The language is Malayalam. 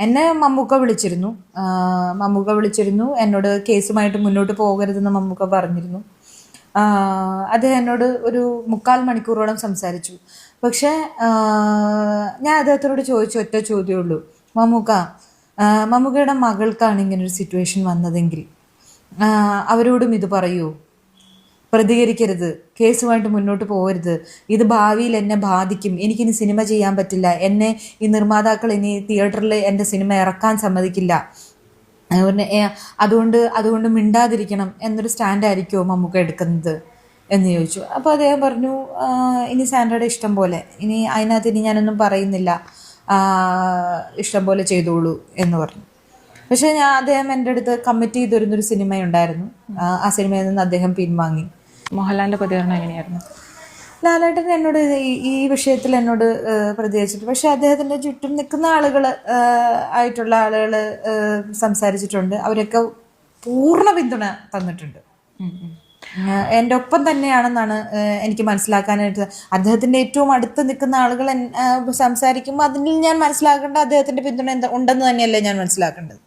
എന്നെ മമ്മൂക്ക വിളിച്ചിരുന്നു. മമ്മൂക്ക വിളിച്ചിരുന്നു. എന്നോട് കേസുമായിട്ട് മുന്നോട്ട് പോകരുതെന്ന് മമ്മൂക്ക പറഞ്ഞിരുന്നു. അദ്ദേഹം എന്നോട് ഒരു മുക്കാൽ മണിക്കൂറോളം സംസാരിച്ചു. പക്ഷേ ഞാൻ അദ്ദേഹത്തിനോട് ചോദിച്ച ഒറ്റ ചോദ്യമേ ഉള്ളൂ. മമ്മൂക്ക മമ്മൂക്കയുടെ മകൾക്കാണ് ഇങ്ങനൊരു സിറ്റുവേഷൻ വന്നതെങ്കിൽ അവരോടും ഇത് പറയൂ? പ്രതികരിക്കരുത്. കേസുമായിട്ട് മുന്നോട്ട് പോകരുത്. ഇത് ഭാവിയിൽ എന്നെ ബാധിക്കും. എനിക്കിനി സിനിമ ചെയ്യാൻ പറ്റില്ല. എന്നെ ഈ നിർമ്മാതാക്കൾ ഇനി തിയേറ്ററിൽ എന്റെ സിനിമ ഇറക്കാൻ സമ്മതിക്കില്ല. അതുകൊണ്ട് അതുകൊണ്ട് മിണ്ടാതിരിക്കണം എന്നൊരു സ്റ്റാൻഡായിരിക്കുമോ മമ്മൂക്ക എടുക്കുന്നത് എന്ന് ചോദിച്ചു. അപ്പോൾ അദ്ദേഹം പറഞ്ഞു ഇനി സാൻഡയുടെ ഇഷ്ടം പോലെ ഇനി അതിനകത്ത് ഇനി ഞാനൊന്നും പറയുന്നില്ല. ഇഷ്ടം പോലെ ചെയ്തോളൂ എന്ന് പറഞ്ഞു. പക്ഷേ ഞാൻ അദ്ദേഹം എന്റെ അടുത്ത് കമ്മിറ്റ് ചെയ്തിരുന്നൊരു സിനിമയുണ്ടായിരുന്നു. ആ സിനിമയിൽ നിന്ന് അദ്ദേഹം പിൻവാങ്ങി. മോഹൻലാലിന്റെ പ്രതികരണം എങ്ങനെയായിരുന്നു? ലാലേട്ടൻ എന്നോട് ഈ- വിഷയത്തിൽ എന്നോട് പ്രതികരിച്ചിട്ട് പക്ഷേ അദ്ദേഹത്തിന്റെ ചുറ്റും നിൽക്കുന്ന ആളുകൾ ആയിട്ടുള്ള ആളുകൾ സംസാരിച്ചിട്ടുണ്ട്. അവരൊക്കെ പൂർണ പിന്തുണ തന്നിട്ടുണ്ട്. എന്റെ ഒപ്പം തന്നെയാണെന്നാണ് എനിക്ക് മനസ്സിലാക്കാനായിട്ട് അദ്ദേഹത്തിന്റെ ഏറ്റവും അടുത്ത് നിൽക്കുന്ന ആളുകൾ സംസാരിക്കുമ്പോൾ അതിൽ ഞാൻ മനസ്സിലാക്കേണ്ട അദ്ദേഹത്തിന്റെ പിന്തുണ എന്താ ഉണ്ടെന്ന് തന്നെയല്ലേ ഞാൻ മനസ്സിലാക്കേണ്ടത്.